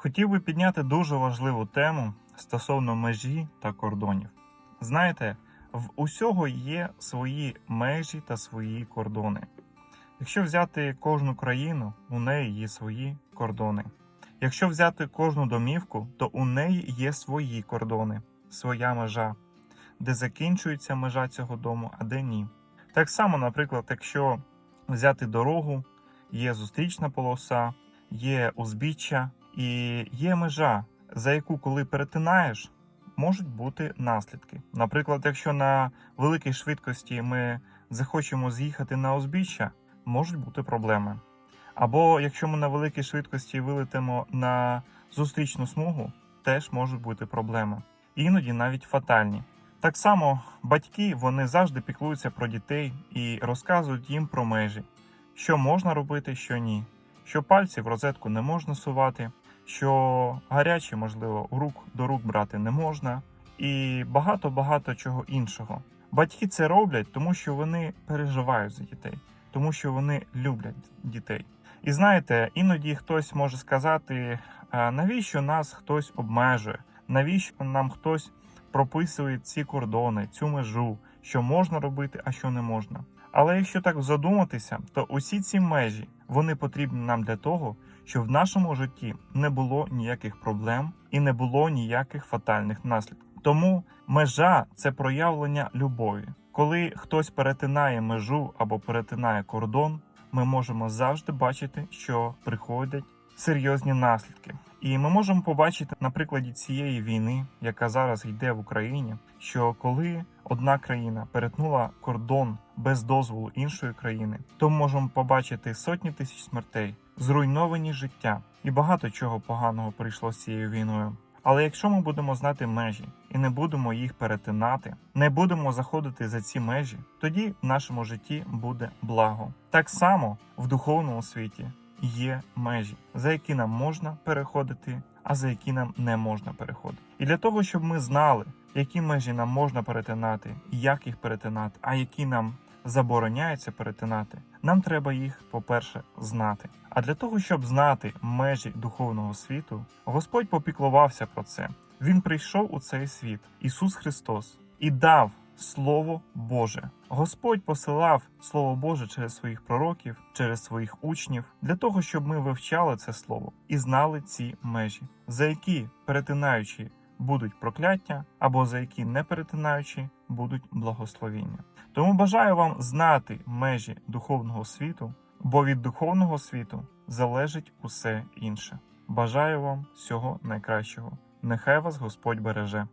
Хотів би підняти дуже важливу тему стосовно межі та кордонів. Знаєте, в усього є свої межі та свої кордони. Якщо взяти кожну країну, у неї є свої кордони. Якщо взяти кожну домівку, то у неї є свої кордони, своя межа, де закінчується межа цього дому, а де ні. Так само, наприклад, якщо взяти дорогу, є зустрічна полоса, є узбіччя і є межа, за яку, коли перетинаєш, можуть бути наслідки. Наприклад, якщо на великій швидкості ми захочемо з'їхати на узбіччя, можуть бути проблеми. Або якщо ми на великій швидкості вилетимо на зустрічну смугу, теж можуть бути проблеми. Іноді навіть фатальні. Так само батьки вони завжди піклуються про дітей і розказують їм про межі, що можна робити, що ні, що пальці в розетку не можна сувати, що гарячі, можливо, у рук до рук брати не можна, і багато-багато чого іншого. Батьки це роблять, тому що вони переживають за дітей, тому що вони люблять дітей. І знаєте, іноді хтось може сказати, навіщо нас хтось обмежує, навіщо нам хтось прописує ці кордони, цю межу, що можна робити, а що не можна. Але якщо так задуматися, то усі ці межі вони потрібні нам для того, щоб в нашому житті не було ніяких проблем і не було ніяких фатальних наслідків. Тому межа це проявлення любові. Коли хтось перетинає межу або перетинає кордон, ми можемо завжди бачити, що приходять серйозні наслідки. І ми можемо побачити на прикладі цієї війни, яка зараз йде в Україні, що коли одна країна перетнула кордон без дозволу іншої країни, то ми можемо побачити сотні тисяч смертей, зруйновані життя і багато чого поганого прийшло з цією війною. Але якщо ми будемо знати межі і не будемо їх перетинати, не будемо заходити за ці межі, тоді в нашому житті буде благо. Так само в духовному світі є межі, за які нам можна переходити, а за які нам не можна переходити. І для того, щоб ми знали, які межі нам можна перетинати, як їх перетинати, а які нам забороняється перетинати, нам треба їх, по-перше, знати. А для того, щоб знати межі духовного світу, Господь попіклувався про це. Він прийшов у цей світ, Ісус Христос, і дав Слово Боже. Господь посилав Слово Боже через своїх пророків, через своїх учнів, для того, щоб ми вивчали це слово і знали ці межі, за які перетинаючи будуть прокляття, або за які не перетинаючи будуть благословіння. Тому бажаю вам знати межі духовного світу, бо від духовного світу залежить усе інше. Бажаю вам всього найкращого. Нехай вас Господь береже.